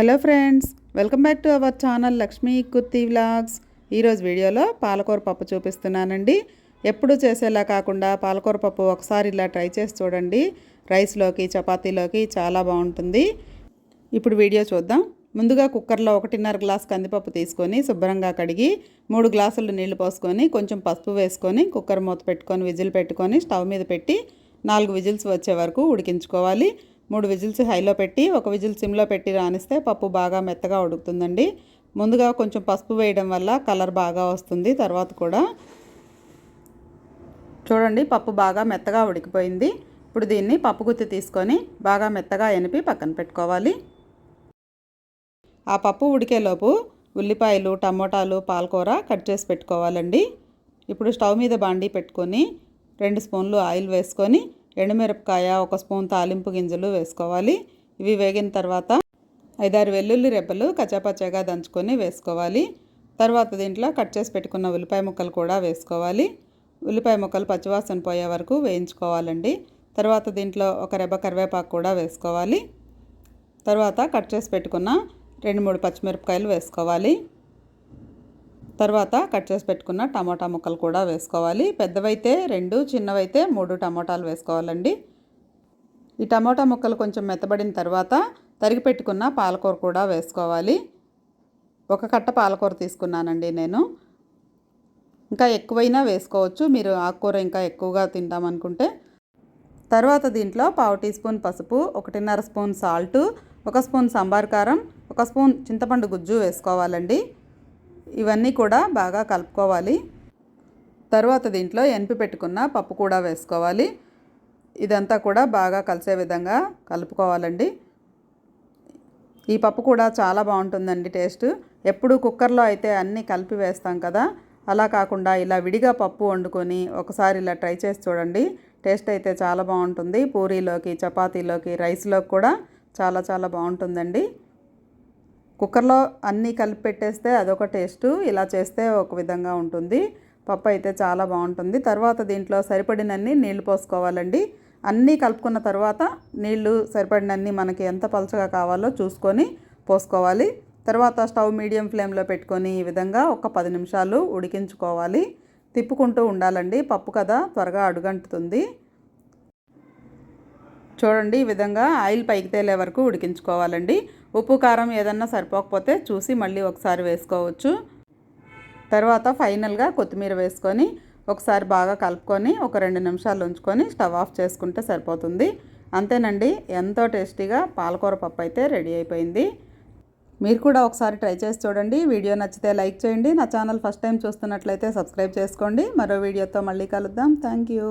Hello friends welcome back to our channel Lakshmi kurti vlogs. ఈరోజు వీడియోలో పాలకూర పప్పు చూపిస్తున్నానండి. ఎప్పుడు చేసేలా కాకుండా పాలకూర పప్పు ఒకసారి ఇలా ట్రై చేసి చూడండి. రైస్లోకి చపాతీలోకి చాలా బాగుంటుంది. ఇప్పుడు వీడియో చూద్దాం. ముందుగా కుక్కర్లో ఒకటిన్నర గ్లాస్ కందిపప్పు తీసుకొని శుభ్రంగా కడిగి మూడు గ్లాసులు నీళ్ళు పోసుకొని కొంచెం పసుపు వేసుకొని కుక్కర్ మూత పెట్టుకొని విజిల్ పెట్టుకొని స్టవ్ మీద పెట్టి నాలుగు విజిల్స్ వచ్చే వరకు ఉడికించుకోవాలి. మూడు విజిల్స్ హైలో పెట్టి ఒక విజిల్ సిమ్లో పెట్టి రానిస్తే పప్పు బాగా మెత్తగా ఉడుకుతుందండి. ముందుగా కొంచెం పసుపు వేయడం వల్ల కలర్ బాగా వస్తుంది. తర్వాత కూడా చూడండి పప్పు బాగా మెత్తగా ఉడికిపోయింది. ఇప్పుడు దీన్ని పప్పు గుత్తి తీసుకొని బాగా మెత్తగా ఎనిపి పక్కన పెట్టుకోవాలి. ఆ పప్పు ఉడికేలోపు ఉల్లిపాయలు టమోటాలు పాలకూర కట్ చేసి పెట్టుకోవాలండి. ఇప్పుడు స్టవ్ మీద బాండి పెట్టుకొని రెండు స్పూన్లు ఆయిల్ వేసుకొని ఎండుమిరపకాయ ఒక స్పూన్ తాలింపు గింజలు వేసుకోవాలి. ఇవి వేగిన తర్వాత ఐదారు వెల్లుల్లి రెబ్బలు కచ్చాపచ్చాగా దంచుకొని వేసుకోవాలి. తర్వాత దీంట్లో కట్ చేసి పెట్టుకున్న ఉల్లిపాయ ముక్కలు కూడా వేసుకోవాలి. ఉల్లిపాయ ముక్కలు పచ్చివాసన పోయే వరకు వేయించుకోవాలండి. తర్వాత దీంట్లో ఒక రెబ్బ కరివేపాకు కూడా వేసుకోవాలి. తర్వాత కట్ చేసి పెట్టుకున్న రెండు మూడు పచ్చిమిరపకాయలు వేసుకోవాలి. తర్వాత కట్ చేసి పెట్టుకున్న టమాటా ముక్కలు కూడా వేసుకోవాలి. పెద్దవైతే రెండు చిన్నవైతే మూడు టమాటాలు వేసుకోవాలండి. ఈ టమాటా ముక్కలు కొంచెం మెత్తబడిన తర్వాత తరిగి పెట్టుకున్న పాలకూర కూడా వేసుకోవాలి. ఒక కట్ట పాలకూర తీసుకున్నానండి నేను. ఇంకా ఎక్కువైనా వేసుకోవచ్చు. మీరు ఆకుకూర ఇంకా ఎక్కువగా తింటామనుకుంటే. తర్వాత దీంట్లో పావు టీ స్పూన్ పసుపు ఒకటిన్నర స్పూన్ సాల్టు ఒక స్పూన్ సాంబార్ కారం ఒక స్పూన్ చింతపండు గుజ్జు వేసుకోవాలండి. ఇవన్నీ కూడా బాగా కలుపుకోవాలి. తర్వాత దీంట్లో ఎనిపి పెట్టుకున్న పప్పు కూడా వేసుకోవాలి. ఇదంతా కూడా బాగా కలిసే విధంగా కలుపుకోవాలండి. ఈ పప్పు కూడా చాలా బాగుంటుందండి టేస్ట్. ఎప్పుడు కుక్కర్లో అయితే అన్నీ కలిపి వేస్తాం కదా అలా కాకుండా ఇలా విడిగా పప్పు వండుకొని ఒకసారి ఇలా ట్రై చేసి చూడండి. టేస్ట్ అయితే చాలా బాగుంటుంది. పూరీలోకి చపాతీలోకి రైస్లోకి కూడా చాలా చాలా బాగుంటుందండి. కుక్కర్లో అన్నీ కలిపి పెట్టేస్తే అదొక టేస్ట్. ఇలా చేస్తే ఒక విధంగా ఉంటుంది. పప్పు అయితే చాలా బాగుంటుంది. తర్వాత దీంట్లో సరిపడినన్ని నీళ్ళు పోసుకోవాలండి. అన్నీ కలుపుకున్న తర్వాత నీళ్ళు సరిపడినన్ని మనకి ఎంత పలచగా కావాలో చూసుకొని పోసుకోవాలి. తర్వాత స్టవ్ మీడియం ఫ్లేమ్లో పెట్టుకొని ఈ విధంగా ఒక పది నిమిషాలు ఉడికించుకోవాలి. తిప్పుకుంటూ ఉండాలండి. పప్పు కదా త్వరగా అడుగంటుతుంది. చూడండి ఈ విధంగా ఆయిల్ పైకి తేలే వరకు ఉడికించుకోవాలండి. ఉప్పు కారం ఏదన్నా సరిపోకపోతే చూసి మళ్ళీ ఒకసారి వేసుకోవచ్చు. తర్వాత ఫైనల్గా కొత్తిమీర వేసుకొని ఒకసారి బాగా కలుపుకొని ఒక రెండు నిమిషాలు ఉంచుకొని స్టవ్ ఆఫ్ చేసుకుంటే సరిపోతుంది. అంతేనండి ఎంతో టేస్టీగా పాలకూర పప్పు అయితే రెడీ అయిపోయింది. మీరు కూడా ఒకసారి ట్రై చేసి చూడండి. వీడియో నచ్చితే లైక్ చేయండి. నా ఛానల్ ఫస్ట్ టైం చూస్తున్నట్లయితే సబ్స్క్రైబ్ చేసుకోండి. మరో వీడియోతో మళ్ళీ కలుద్దాం. Thank you.